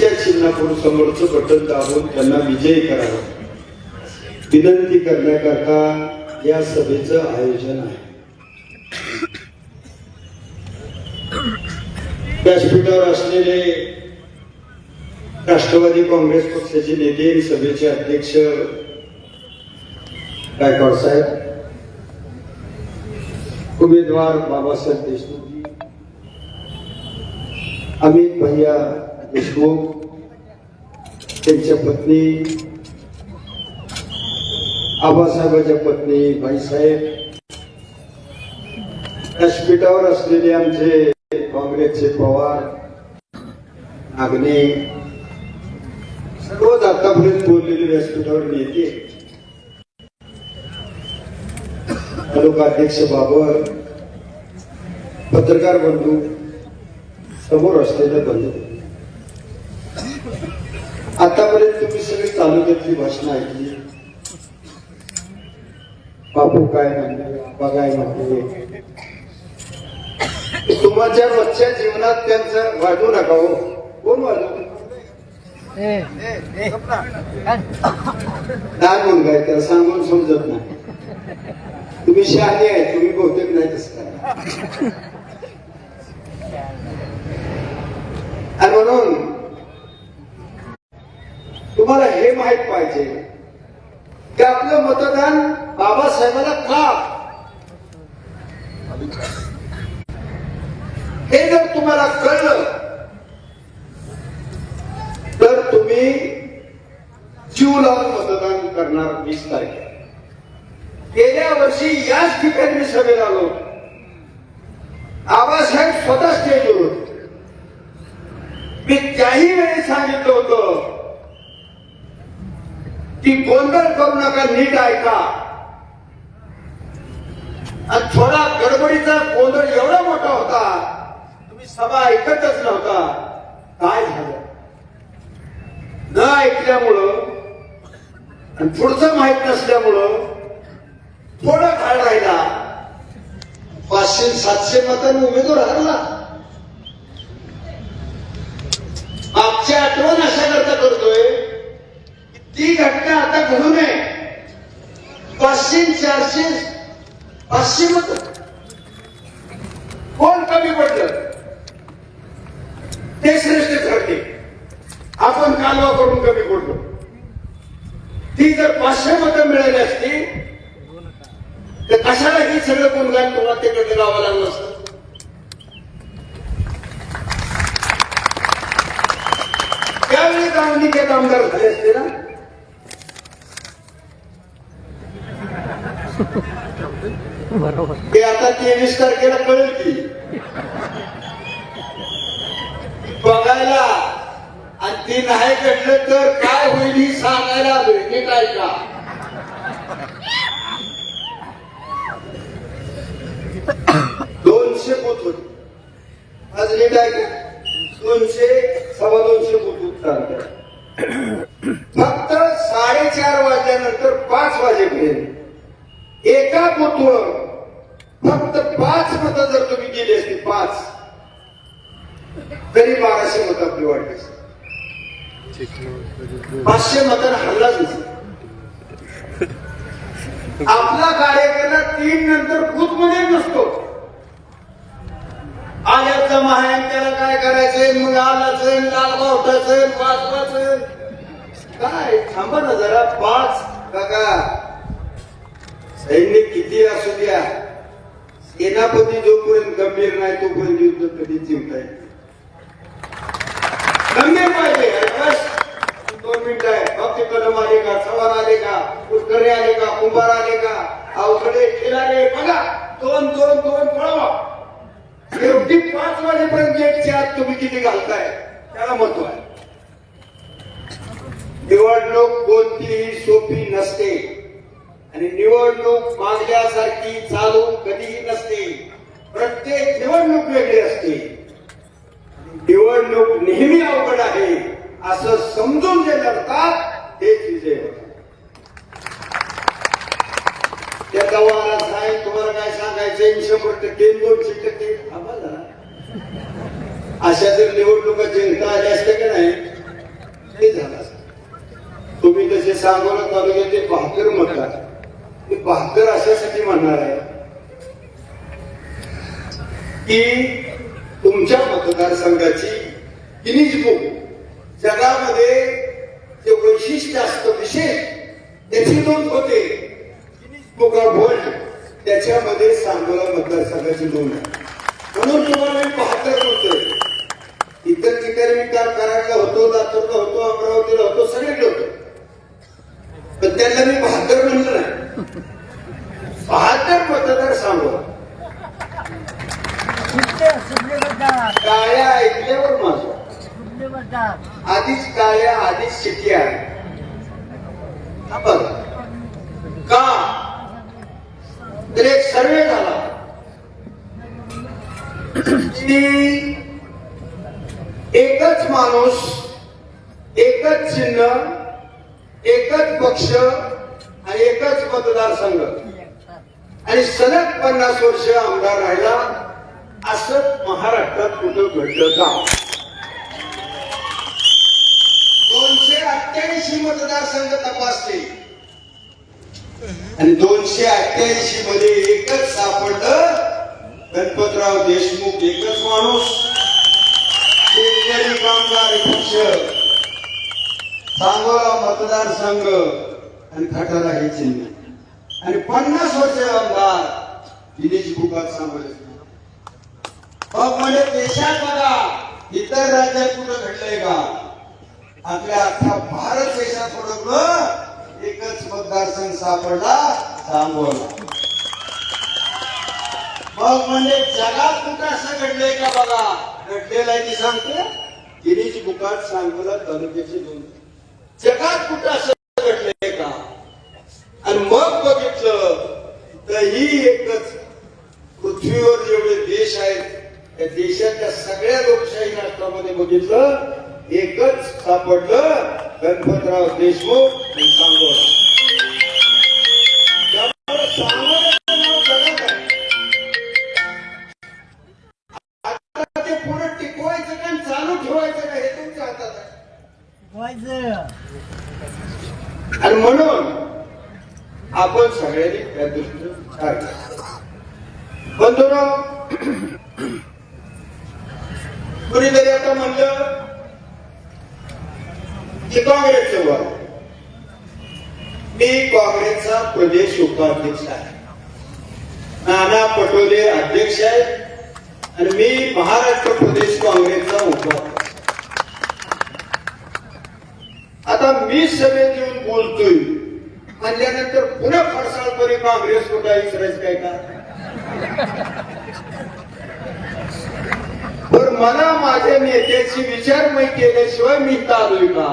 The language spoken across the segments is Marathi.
त्या चिन्हापूर समोरचं बटन दाबून त्यांना विजयी करावा. विनंती करण्याकरता या सभेचं आयोजन आहे. व्यासपीठावर असलेले राष्ट्रवादी काँग्रेस पक्षाचे नेते आणि सभेचे अध्यक्ष गायकवाड साहेब उमेदवार बाबासाहेब देशमुखजी अमित भैया देशमुख त्यांच्या पत्नी आबासाहेबांच्या पत्नी भाईसाहेब. व्यासपीठावर असलेले आमचे काँग्रेसचे पवार नागणे सर्वच आतापर्यंत बोललेले व्यासपीठावर नेते. तालुका अध्यक्ष बाबर पत्रकार बंधू समोर असलेले बंधू. आतापर्यंत तुम्ही सगळी तालुक्यातली भाषणं ऐकली. बापू काय म्हणले? आबा काय म्हणले? तुमच्या रोजच्या जीवनात त्यांचं वाढवू नका हो. कोण वाढवू लहान मुलगा आहे त्याला सांगून समजत नाही. तुम्ही शहाणे आहे तुम्ही बहुतेक नाही काय आणि म्हणून तुम्हाला हे माहीत पाहिजे की आपलं मतदान बाबासाहेबांना का? हे जर तुम्हाला कळलं तर तुम्ही जीव लावून मतदान करणार वीस तारखेला. गेल्या वर्षी याच ठिकाणी मी सभेला आलो आबासाहेब स्वतः स्टेजवर मी त्याही वेळी सांगितलं होतं की गोंधळ करू नका नीट ऐका. आणि थोडा गडबडीचा गोंधळ एवढा मोठा होता तुम्ही सभा ऐकतच नव्हता. काय झालं? न ऐकल्यामुळं आणि पुढचं माहीत नसल्यामुळं थोडा काळ राहिला. पाचशे सातशे मतांनी उमेदवार हरला. मागची आठवण अशा करता करतोय की ती घटना आता घडू नये पाचशे चारशे पाचशे मत. कोण कमी पडलं? ते श्रेष्ठ ठरते. आपण कालवा करून कमी पडलो ती जर पाचशे मतं मिळाली असती तर कशाला ही सगळं गुणगान तुम्हाला तिकडे लावावं लागलं असतं? त्यावेळी गावनिकेत आमदार झाले असते ना? बरोबर. ते आता तेवीस तारखेला कळेल की. बघायला. आणि ते नाही घडलं तर काय होईल ही सांगायला आलोय नीट ऐका दोनशे पोत होते. आज नीट ऐका दोनशे सव्वा दोनशे बूथ उत्तर फक्त साडेचार वाजल्यानंतर पाच वाजेपर्यंत एका बूथवर फक्त पाच मतं जर तुम्ही गेली असती पाच तरी बाराशे मत आपली वाढली असती. पाचशे मतांना हल्लाच नसतो आपला कार्यकर्ता तीन नंतर बूथमध्ये नसतो आल्यात जमा आहे आणि त्याला काय करायचंय मग आलाचं लाल बावटाचं पाच काय थांबा ना जरा पाच काका सैनिक किती असू द्या सेनापती जोपर्यंत गंभीर युद्ध कधी जिंकता येत गंभीर पाहिजे दोन मिनिटं आहे बाबती कलम आले का? चव्हाण आले का? कुलकर्णी आले का? कुंभार आले का? अवघडे खिलारे बघा. दोन दोन दोन पळवा. शेवटी पाच वाजेपर्यंत गेटची आत तुम्ही किती घालताय? त्याला महत्त्व आहे. निवडणूक कोणतीही सोपी नसते. आणि निवडणूक मागल्यासारखी चालू कधीही नसते. प्रत्येक निवडणूक वेगळी असते. निवडणूक नेहमी अवघड आहे. असं समजून जे लढतात तेच विजय होतात. त्या गव्हाला साहेब तुम्हाला काय सांगायचं शंभर टक्के दोनशे टक्के. आम्हाला अशा जर निवडणुका जिंकता आल्या असत्या का नाही? सांगोला तालुक्यात बहात्तर म्हणतात. ते बहात्तर अशासाठी म्हणणार आहे? की तुमच्या मतदारसंघाची गिनीज बुक जगामध्ये जे वैशिष्ट्य असतं विशेष त्याची नोंद होते. गिनीज बुक ऑफ वर्ल्ड त्याच्यामध्ये सांगोला मतदारसंघाची नोंद आहे. म्हणून तुम्हाला मी पाहतच होते. इतर ठिकाणी मी काम करायला होतो लातूरला होतो अमरावतीला होतो सगळीकडे होतो पण त्यांना मी बहात्तर म्हणलं नाही. बहात्तर मतदार सांगू काळ्या ऐकल्यावर माझं. सुटले बद्दल आधीच काळ्या आधीच चिठी आहे. हा बघ. का? तर एक सर्वे झाला. की एकच माणूस एकच चिन्ह एकच पक्ष आणि एकच मतदारसंघ. आणि सलग पन्नास वर्ष आमदार राहिला. असं महाराष्ट्रात कुठं घडलं का? दोनशे अठ्ठ्याऐंशी मतदारसंघ तपासले. आणि दोनशे अठ्ठ्याऐंशी मध्ये एकच सापडलं गणपतराव देशमुख एकच माणूस. शेतकरी कामगार पक्ष. सांगोला मतदारसंघ आणि खटारा हे चिन्ह. आणि पन्नास वर्ष आमदार दिनेश बुकात सांगोले. मग म्हणजे देशात बघा इतर राज्यात कुठं घडलंय का? आपल्या अख्खा भारत देशात ओळखलं एकच मतदारसंघ सापडला? सांगोला मग म्हणजे जगात कुठं असं घडलंय का बघा? घडलेलं आहे ती सांगते? गिरीज बुकात सांगोला तालुक्याचे दोन. जगात कुठं असं घडलंय का? आणि मग बघितलं तर ही एकच पृथ्वीवर जेवढे देश आहेत त्या देशाच्या सगळ्या लोकशाही राष्ट्रामध्ये बघितलं एकच सापडलं गणपतराव देशमुख आणि सांगोला. ते टिकवायचं आणि आणि म्हणून आपण सगळ्यांनी त्या दृष्टीने बंधुराव कुणीतरी आता म्हणलं की काँग्रेसचं वर मी काँग्रेसचा प्रदेश उपाध्यक्ष आहे. नाना पटोले अध्यक्ष आहेत आणि मी महाराष्ट्र प्रदेश काँग्रेसचा उपाध्यक्ष. आता मी सभेत येऊन बोलतोय. म्हणल्यानंतर पुन्हा फडसाळपणे काँग्रेस कुठं आहे? विसरायचं काय का? मला माझ्या नेत्याची विचारमय केल्याशिवाय मी इथं आलोय का?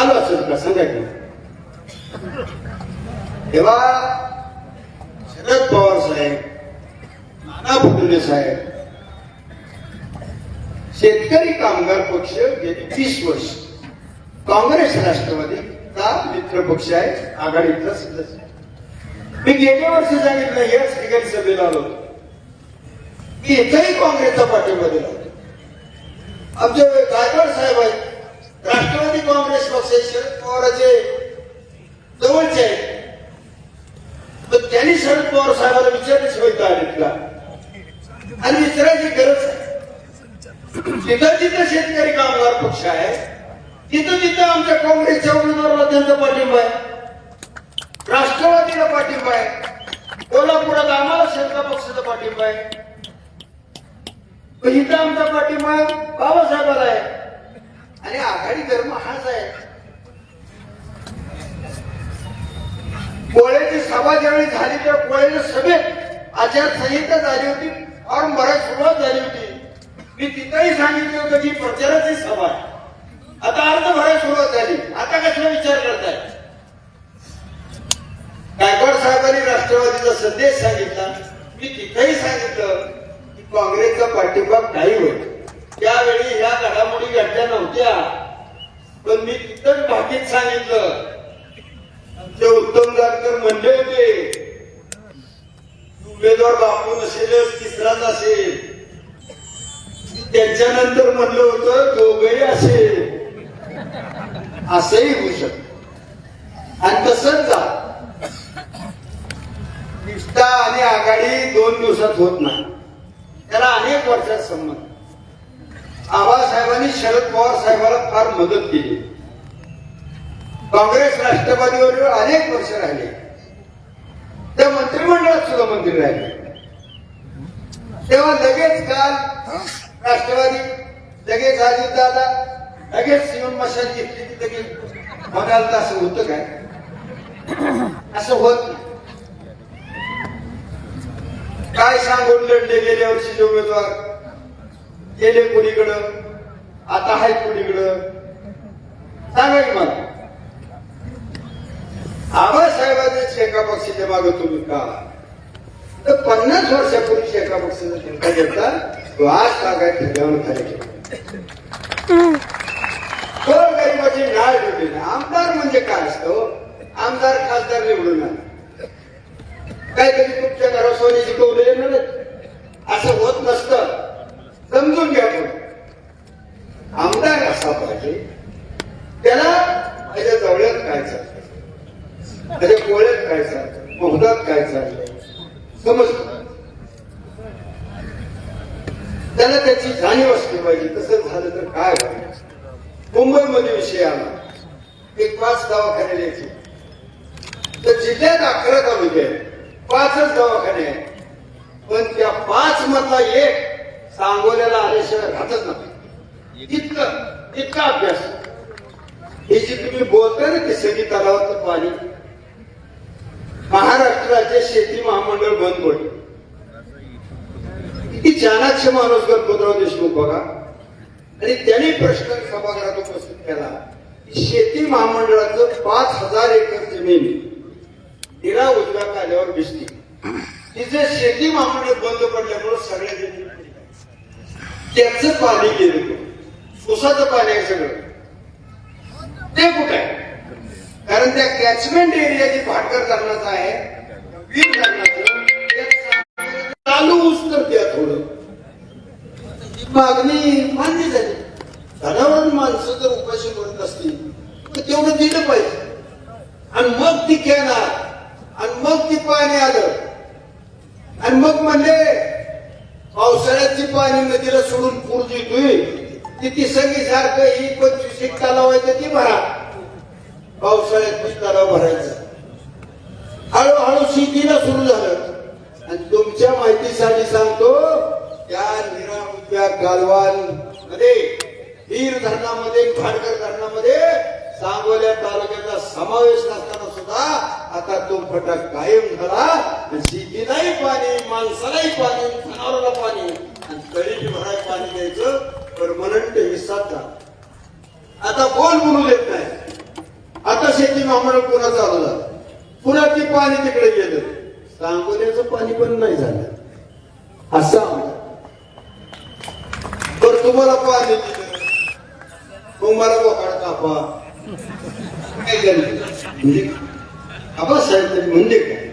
आलो असेल का? सांगा की. तेव्हा शरद पवार साहेब नाना पटोले साहेब शेतकरी कामगार पक्ष गेली वीस वर्ष. काँग्रेस राष्ट्रवादीचा मित्र पक्ष आहे? आघाडीतला सदस्य मी गेल्या वर्षी सांगितलं याच ठिकाणी सभेला आलो होतो. इथंही काँग्रेसचा पाठिंबा दिला आमचे गायकवाड साहेब आहेत. राष्ट्रवादी काँग्रेस पक्ष शरद पवाराचे जवळचे आहेत. पण त्यांनी शरद पवार साहेबांना विचारल्याशिवाय का आले आणि विचारायची गरज आहे. जिथं जिथं शेतकरी कामगार पक्ष आहे तिथं तिथं आमच्या काँग्रेसच्या उमेदवाराला त्यांचा पाठिंबा आहे. राष्ट्रवादीला पाठिंबा आहे. कोल्हापुरात आम्हाला शेतका पक्षाचा पाठिंबा आहे. पण इथं आमचा पाठिंबा बाबासाहेबाला आहे. आणि आघाडी धर्म हाच आहे. कोळ्याची सभा ज्यावेळी झाली त्या कोळ्याच्या सभेत आचारसंहिता झाली होती. और बराच सुरुवात झाली होती. मी तिथंही सांगितलं होतं की प्रचाराची सभा आहे. आता अर्ध भरायला सुरुवात झाली. आता कसला विचार करताय? गायकवाड साहेबांनी राष्ट्रवादीचा संदेश सांगितला. मी तिथंही सांगितलं. काँग्रेसचा पाठिंबा काही होत त्यावेळी ह्या घडामोडी घडल्या नव्हत्या. पण मी तिथं भाकीत सांगितलं. आमचे उत्तम जानकर म्हणले होते उमेदवार बापू नसेलच तिसराच असेल. त्यांच्यानंतर म्हणलं होतं दोघही असेल. असंही होऊ शकत. आणि तसंच जा. निष्ठा आणि आघाडी दोन दिवसात होत नाही. त्याला अनेक वर्षात संबंध आबासाहेबांनी शरद पवार साहेबाला फार मदत केली. काँग्रेस राष्ट्रवादीवर अनेक वर्ष राहिले. त्या मंत्रिमंडळात सुद्धा मंत्री राहिले. तेव्हा लगेच काल राष्ट्रवादी लगेच अजित दादा लगेच सीएम मशाल घेतली की लगेच म्हणाल तर असं होतं काय? असं होत नाही. काय सांगून लढले गेल्या वर्षीचे उमेदवार? गेले कोणीकडं? आता आहेत कोणीकडं? सांगा की मला. आबासाहेबांनी शेका पक्षाच्या मागे तुम्ही का? तर पन्नास वर्षापूर्वी शेका पक्षाचा चिंता घेतला तो आज काय ठिकाण खाली गरिबाची नाळ ठेवली नाही आमदार म्हणजे काय असतो? आमदार खासदार निवडून आला. काहीतरी तुमच्या घरात सोन्याची कौले मिळत असं होत नसतं. समजून घ्या पण आमदार असा पाहिजे. त्याला माझ्या जवळ्यात काय चाललं त्याच्या कोळ्यात काय चालतं मोहदात काय चाललंय समजतं त्याला त्याची जाणीव असली पाहिजे. तसं झालं तर काय होईल? मुंबईमध्ये विषय आला एक पाच दवाखाने द्यायचे तर जिल्ह्यात अकरा तालुके आहेत. पाचच दवाखाने आहेत. पण त्या पाच मधला एक सांगोल्याला आल्याशिवाय राहतच नाही इतकं इतका अभ्यास. हे जे तुम्ही बोलताय ना ते सगळी तलावाचं पाणी महाराष्ट्र राज्य शेती महामंडळ बंद पडले किती चाणाक्ष माणूस गणपतराव देशमुख बघा. आणि त्यांनी प्रश्न सभागृहात उपस्थित केला की शेती महामंडळाचं पाच हजार एकर जमीन तिला उजव्या काल्यावर भिजली तिचे शेती महामंडळ बंद पडल्यामुळे सगळ्या जमिनी त्याचं पाणी गेलं. उसाचं पाणी आहे सगळं. ते कुठे? आहे कारण त्या कॅचमेंट एरियाची भाटकर धरणाचं आहे वीर धरणाचं चालू ऊस तर द्या थोडं. मागणी मान्य झाली. धनावर माणसं जर उपाशी करत असतील तर तेवढं दिलं पाहिजे. आणि मग ती घेणार. आणि मग ती पाणी आलं. आणि मग म्हणले पावसाळ्यात पाणी नदीला सोडून पूर देतोय ती ती सगळी सारखं ही पंचवीस एक तलाव आहे ती भरा. पावसाळ्यात तलाव भरायचा. हळूहळू शेतीला सुरू झालं. आणि तुमच्या माहितीसाठी सांगतो त्या निरा उजव्या कालवांमध्ये वीर धरणामध्ये खाडकर धरणामध्ये सांगोल्या तालुक्याचा समावेश नसताना होता. आता तो फटाक कायम झाला. शेतीलाही पाणी माणसालाही पाणी जनावराला पाणी. आणि तळी भराय पाणी द्यायचं परमनंट हिस्साच आता कोण बोलू देत नाही. आता शेती महामंडळ पुन्हा चालू झालं. पुन्हा ते पाणी तिकडे गेलं. सांगोल्याचं पाणी पण नाही झालं. असं तर तुम्हाला पाणी दिलं. तुम्हाला बोकाड कापा. काय आबासाहेब तरी म्हणजे काय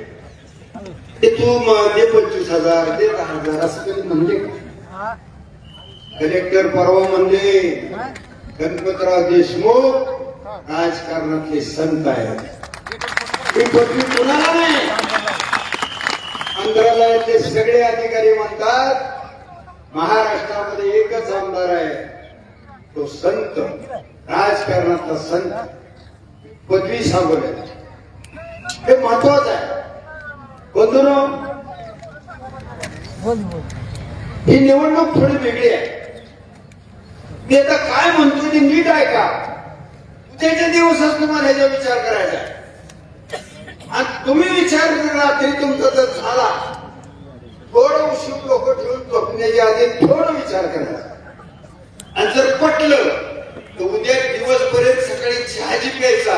ते तू दे पंचवीस हजार दे दहा हजार असं कधी म्हणजे काय कलेक्टर परवा म्हणले गणपतराव देशमुख राजकारणातले संत आहेत. ही पदवी कुणाला नाही? मंत्रालयातले सगळे अधिकारी म्हणतात महाराष्ट्रामध्ये एकच आमदार आहे. तो संत राजकारणातला संत. पदवी सांगवले हे महत्वाचं आहे. बंधुनो ही निवडणूक थोडी वेगळी आहे. मी आता काय म्हणतोय ते नीट आहे का उद्याच्या दिवसच तुम्हाला ह्याचा विचार करायचा आहे. आणि तुम्ही विचार रात्री तुमचा जर झाला थोडं उशीर लोक ठेवून झोपण्याच्या आधी थोडं विचार करायचा आणि जर पटलं तर उद्या दिवसपर्यंत सकाळी चहाजी प्यायचा.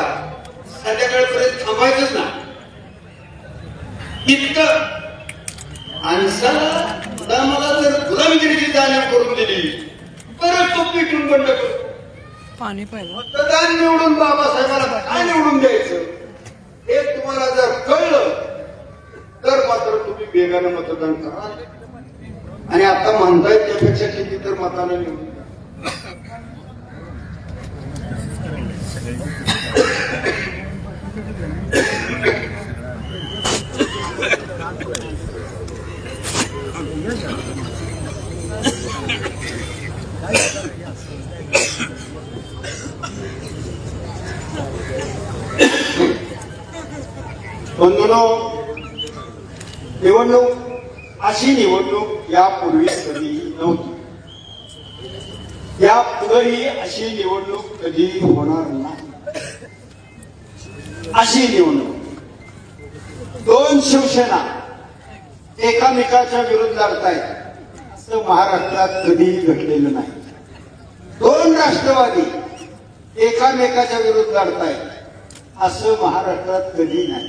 संध्याकाळपर्यंत थांबायचंच ना इतकं. आणि सर मला जर गुलामगिरीची जाणीव करून दिली तरच तो पिटून बंड करतो पाणी मतदान निवडून बाबासाहेबांना काय निवडून द्यायचं? हे तुम्हाला जर कळलं तर मात्र तुम्ही वेगानं मतदान करा. आणि आता म्हणताय त्यापेक्षा किती तर मतानं निवडून द्या. बंधूनो निवडणूक अशी निवडणूक यापूर्वी कधी नव्हती. या पुढेही अशी निवडणूक कधी होणार नाही. अशी निवडणूक दोन शिवसेना एकामेकाच्या विरुद्ध लढतायत. असं महाराष्ट्रात कधीही घडलेलं नाही. दोन राष्ट्रवादी एकामेकाच्या विरुद्ध लढतायत. असं महाराष्ट्रात कधी नाही.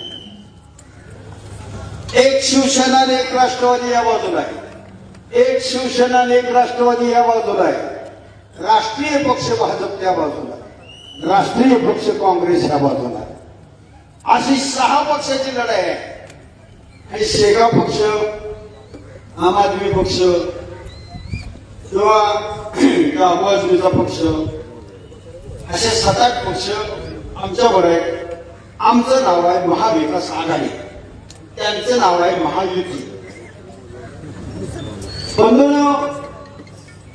एक शिवसेना एक राष्ट्रवादी या बाजूला आहे. एक शिवसेना आणि एक राष्ट्रवादी या बाजूला आहे. राष्ट्रीय पक्ष भाजप त्या बाजूला राष्ट्रीय पक्ष काँग्रेस या बाजूला आहे. अशी सहा पक्षाची लढाई आहे. आणि शेगाव पक्ष आम आदमी पक्ष किंवा आम आदमीचा पक्ष असे सात आठ पक्ष आमच्यावर आहेत. आमचं नाव आहे महाविकास आघाडी. त्यांचं नाव आहे महायुती. बंधून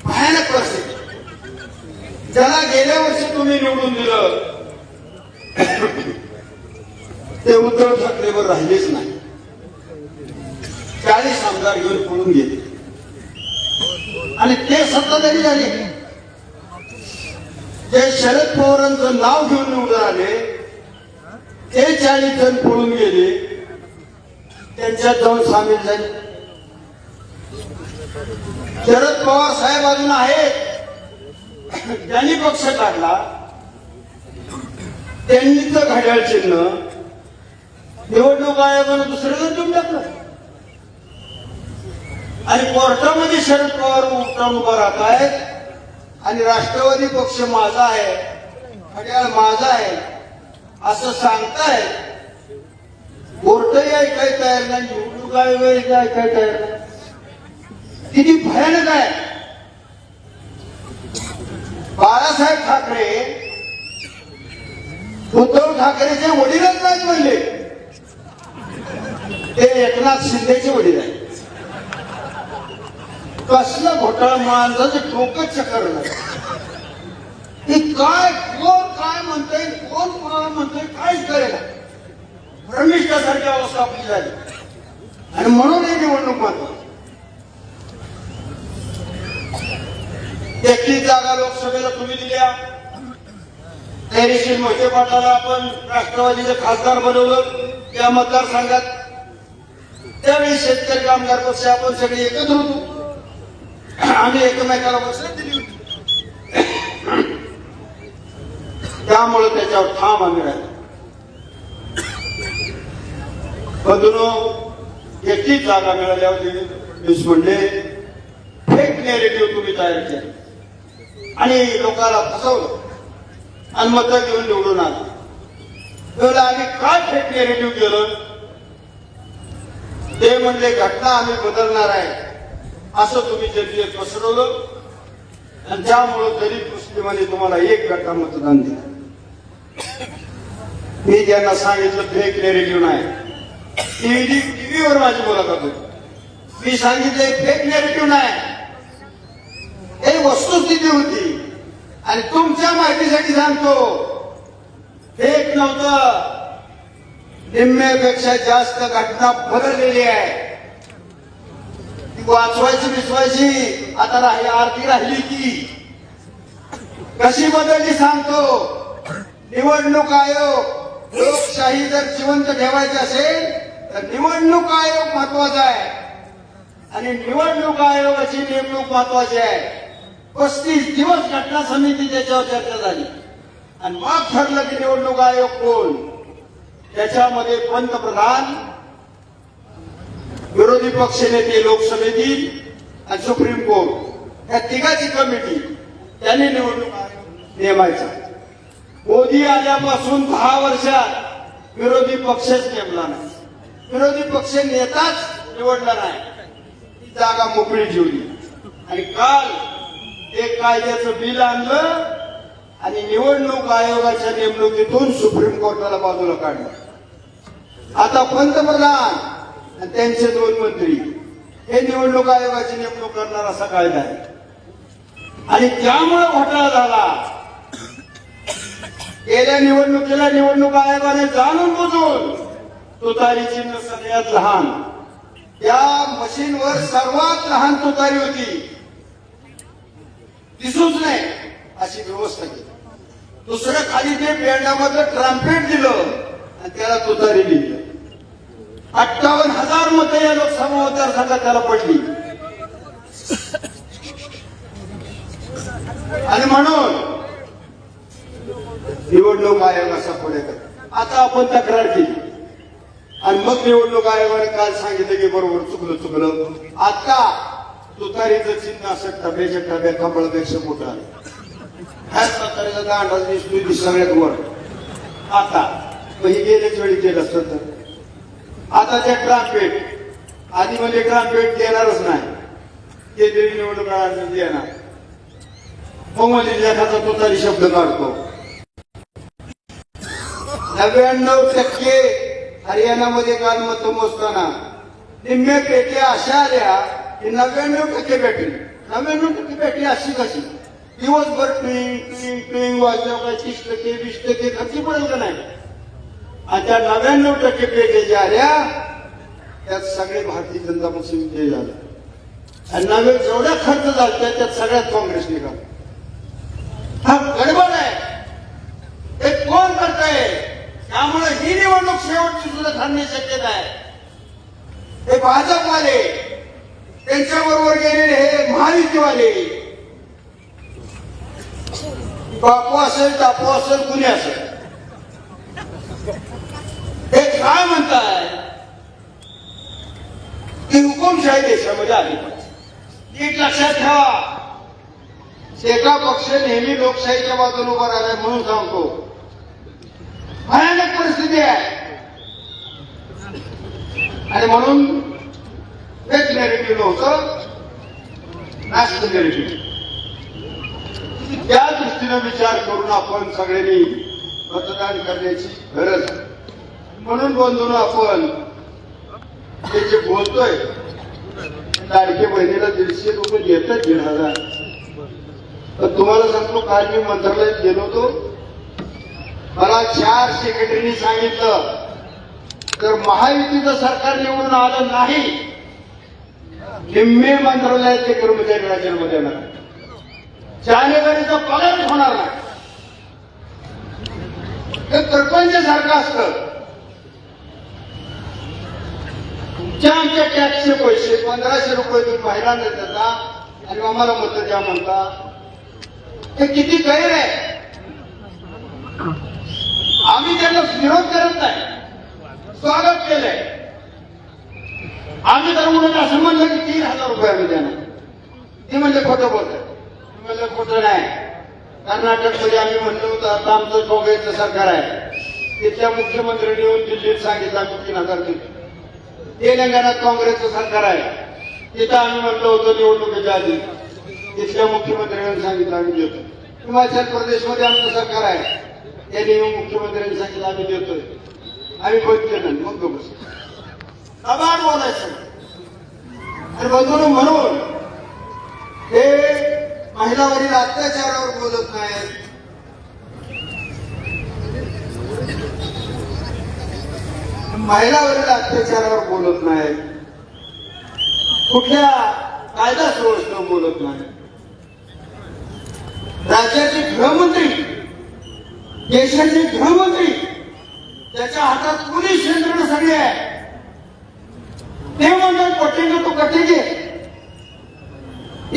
भयानक परिस्थिती. ज्याला गेल्या वर्षी तुम्ही निवडून दिलं ते उद्धव ठाकरेवर राहिलेच नाही. चाळीस आमदार घेऊन पळून गेले. आणि ते सत्ताधारी झाले. जे शरद पवारांचं नाव घेऊन निवडून आले ते चाळीस जण पळून गेले. त्यांच्यात जाऊन सामील झाले. शरद पवार साहेब अजून आहेत. ज्यांनी पक्ष काढला त्यांनीच घड्याळ चिन्ह निवडणूक आयोगानं दुसरं जण देऊन टाकलं. आणि कोर्टामध्ये शरद पवार उठावून उभा राहत आहेत. आणि राष्ट्रवादी पक्ष माझा आहे. घड्याळ माझा आहे. असं सांगताय कोर्टही ऐकायला तयार नाही. निवडणूक आयोगही ऐकायला तयार नाही. किती भयानक आहे. बाळासाहेब ठाकरे उद्धव ठाकरेचे वडीलच नाहीत म्हणले. एकनाथ शिंदेचे वडील आहेत कसलं घोटाळा माणसाचं डोकं चक्कर ते काय कोण काय म्हणतोय कोण कोणाला म्हणतोय काहीच करेल रमिष्ठासारखी अवस्था आपली झाली. आणि म्हणून ही निवडणूक महत्वाची. एकतीस जागा लोकसभेला तुम्ही दिल्या. धैर्यशील मोठे पाटलाला आपण राष्ट्रवादीचे खासदार बनवलं. त्या मतदारसंघात त्यावेळी शेतकरी कामगार पक्ष आपण सगळे एकत्र होतो. आम्ही एकमेकाला पसंत दिली होती. त्यामुळे त्याच्यावर ठाम आम्ही राहिलो. बंधुनो एकटी जागा मिळाल्या होती म्हणले फेक नेरेटिव्ह तुम्ही तयार केले. आणि लोकांना फसवलं. आणि मतं घेऊन निवडून आलं. आम्ही काय फेक नेरेटिव्ह केलं? ते म्हणले घटना आम्ही बदलणार आहे. असं तुम्ही जनतेत पसरवलं. आणि त्यामुळं दलित मुस्लिमांनी तुम्हाला एक गटा मतदान दिलं. मी ज्यांना सांगितलं फेक नेरेटिव्ह नाही. टीव्ही टीव्हीवर माझी मुलाखत होती. मी सांगितले फेक नेरेटिव्ह नाही. हे वस्तुस्थिती होती. आणि तुमच्या माहितीसाठी सांगतो फेक नव्हतं. निम्म्यापेक्षा जास्त घटना बदललेली आहे. ती वाचवायची विसवायची आता राही आरती राहिली की. कशी बदलली सांगतो? निवडणूक आयोग लोकशाही जर जिवंत ठेवायची असेल तर निवडणूक आयोग महत्त्वाचा आहे. आणि निवडणूक आयोगाची नेमणूक महत्वाची आहे. पस्तीस दिवस घटना समिती त्याच्यावर चर्चा झाली. आणि मग ठरलं की निवडणूक आयोग कोण? त्याच्यामध्ये पंतप्रधान विरोधी पक्ष नेते लोकसभेतील आणि सुप्रीम कोर्ट या तिघाची कमिटी त्यांनी निवडणूक नेमायचा. मोदी आल्यापासून दहा वर्षात विरोधी पक्षच नेमला नाही. विरोधी पक्ष नेताच निवडला नाही. ती जागा मोकळी ठेवली. आणि काल एक कायद्याचं बिल आणलं आणि निवडणूक आयोगाच्या नेमणुकीतून सुप्रीम कोर्टाला बाजूला काढलं. आता पंतप्रधान आणि त्यांचे दोन मंत्री हे निवडणूक आयोगाची नेमणूक करणार असा कायदा आहे. आणि त्यामुळे घोटाळा झाला गेल्या निवडणुकीला निवडणूक आयोगाने जाणून बुजून तुतारी चिन्ह सगळ्यात लहान. त्या मशीनवर सर्वात लहान तुतारी होती. दिसूच नाही अशी व्यवस्था केली. दुसरं खाली ते बँडामधलं ट्रम्पेट दिलं आणि त्याला तुतारी दिली. अठ्ठावन्न हजार मतं या लोकसभा मतदारसंघात त्याला पडली. आणि म्हणून निवडणूक आयोग असा पुढे आता आपण तक्रार केली. आणि मग निवडणूक आयोगाने काल सांगितलं की बरोबर चुकलं चुकलं. आता तुतारीचं चिन्ह असं टब्याच्या टब्या कमळापेक्षा मोठं आलं ह्याच तुतारीचा दांडा दिसतोय सगळ्यात वर. आता मग हे गेल्याच वेळी केलं असतं तर? आता त्या ट्रान्सपेट आधी म्हणजे क्रांपेट देणारच नाही. ते तरी निवडणूक आयोगाने देणार. मग म्हणजे एखादा तुतारी शब्द काढतो. नव्याण्णव टक्के हरियाणामध्ये काल मत मोजताना निम्म्या पेटी अशा आल्या की नव्याण्णव टक्के बॅटरी नव्याण्णव टक्के बॅटरी अशी कशी? दिवसभर ट्विंग ट्विंग ट्विंग वाजल्यावर काय तीस टक्के वीस टक्के खर्ची पडेल का नाही? आणि त्या नव्याण्णव टक्के पेट्या ज्या आल्या त्यात सगळे भारतीय जनता पक्ष विजय झाले. आणि नव्या जेवढा खर्च झाला त्यात सगळ्यात काँग्रेस निघाला. हा गडबड आहे. हे कोण करताय? त्यामुळे ही निवडणूक शेवटची सुद्धा ठरण्याची शक्यता आहे. हे भाजपवाले त्यांच्याबरोबर गेलेले हे महायुतीवाले. बापू असेल टापू असेल कुणी असेल हे काय म्हणताय? की हुकुमशाही देशामध्ये आली पाहिजे. नीट लक्षात ठेवा. एका पक्ष नेहमी लोकशाहीच्या बाजूला उभा राहिलाय म्हणून सांगतो. भयानक परिस्थिती आहे. आणि म्हणून वेज नेरेटिव्ह नव्हतं नॅशनल नेरेटिव्ह त्या दृष्टीने विचार करून आपण सगळ्यांनी मतदान करण्याची गरज आहे. म्हणून बोलतो आपण. हे जे बोलतोय तारखे बहिणीला दीडशे रुपये घेतात दीड हजार. तर तुम्हाला सांगतो काल मी मंत्रालयात गेलो होतो. मला चार सेक्रेटरीनी सांगितलं तर महायुतीचं सरकार निवडून आलं नाही निम्मे मंत्रालयाचे कर्मचारी राज्यांमध्ये येणार जानेवारीचा पगारच होणार नाही. हे सारखं असतं. आमच्या आमच्या टॅक्सचे पैसे पंधराशे रुपये तुम्ही महिलांना देता आणि आम्हाला मत द्या म्हणता. हे किती गैर आहे. आम्ही त्यांना विरोध करत नाही. स्वागत केलंय. आम्ही तर उलट असं म्हणलं की तीन हजार रुपये आम्ही देणार. ते म्हणजे खोटं बोलत म्हणलं खोटं नाही. कर्नाटकमध्ये आम्ही म्हणलो होतं आता आमचं काँग्रेसचं सरकार आहे. तिथल्या मुख्यमंत्र्यांनी येऊन दिल्लीत सांगितलं आम्ही तीन हजार देतो. तेलंगणात काँग्रेसचं सरकार आहे. तिथं आम्ही म्हटलं होतं निवडणुकीच्या आधी. तिथल्या मुख्यमंत्र्यांनी सांगितलं आम्ही देतो. हिमाचल प्रदेशमध्ये आमचं सरकार आहे. त्यांनी मुख्यमंत्र्यांनी सांगितलं आम्ही देतोय. आम्ही बंद नाही मग बस आभार बोलायचं आणि बघून म्हणून हे महिलावरील अत्याचारावर बोलत नाही महिलावरील अत्याचारावर बोलत नाही. कुठल्या कायदा सुव्यवस्थेवर बोलत नाही. राज्याचे गृहमंत्री देशाचे गृहमंत्री त्याच्या हातात पोलीस यंत्रणा सगळी आहे. ते म्हणतात पटेल तो कटेंगे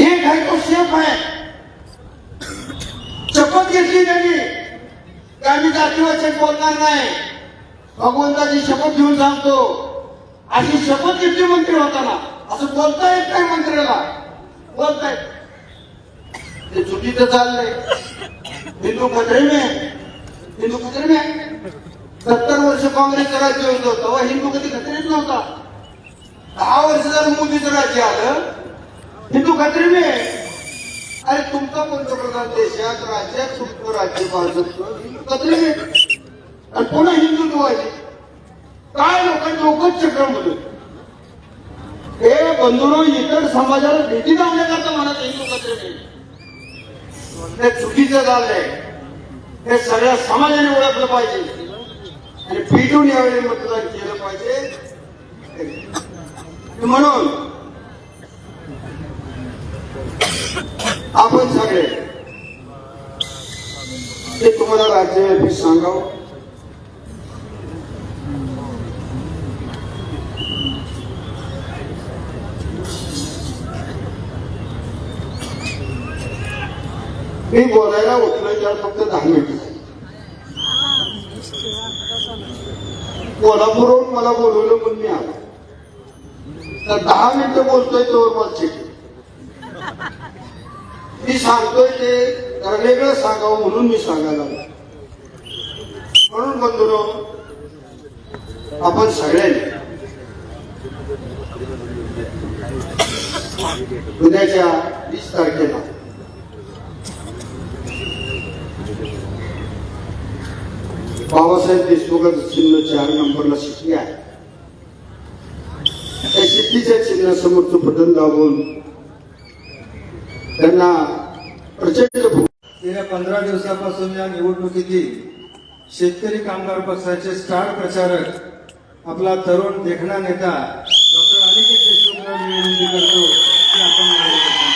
एक आहे तो शेफ आहे. शपथ घेतली त्यांनी. की आम्ही जातीवाचक बोलणार नाही. भगवंताची शपथ घेऊन सांगतो. अशी शपथ घेतली मंत्री होताना. असं बोलता येत नाही मंत्र्याला. बोलतायत ते चुकीचं चाललंय. हिंदू खतरे में हिंदू खतरे सत्तर वर्ष काँग्रेसचं राज्य होतं. तेव्हा हिंदू कधी खत्रेच नव्हता. दहा वर्ष जर मोदीचं राज्य आलं. हिंदू खतरे में अरे तुमचा पंतप्रधान देशात राज्यात तुमचं राज्य भाजपचं हिंदू खतरे आणि पुन्हा हिंदुत्व आहे काय लोकांचं चक्र चक्रमध्ये हे बंधुरो इतर समाजाला भेटी लावण्याकरता म्हणत हिंदू एकत्र हे चुकीचं झालंय हे सगळ्या समाजाने ओळखलं पाहिजे. आणि पिटून यावेळी मतदान केलं पाहिजे. म्हणून आपण सगळे ते तुम्हाला राज्यव्यापी सांगावं. मी बोलायला उठलोय त्याला फक्त दहा मिनिट कोल्हापूरहून मला बोलवलं पण मी आलो. तर दहा मिनिटं बोलतोय तोवर मला मी सांगतोय ते वेगळं सांगावं म्हणून मी सांगायला म्हणून बंधुरो आपण सगळ्यांनी उद्याच्या वीस तारखेला बाबासाहेब देशमुखाचं चिन्ह चार नंबरला शिकली आहे. त्या शिट्टीच्या चिन्हासमोरचं बटन दाबून त्यांना प्रचंड गेल्या पंधरा दिवसापासून या निवडणुकीतील शेतकरी कामगार पक्षाचे स्टार प्रचारक आपला तरुण देखणा नेता डॉक्टर अनिकेत देशमुख मी विनंती करतो की आपण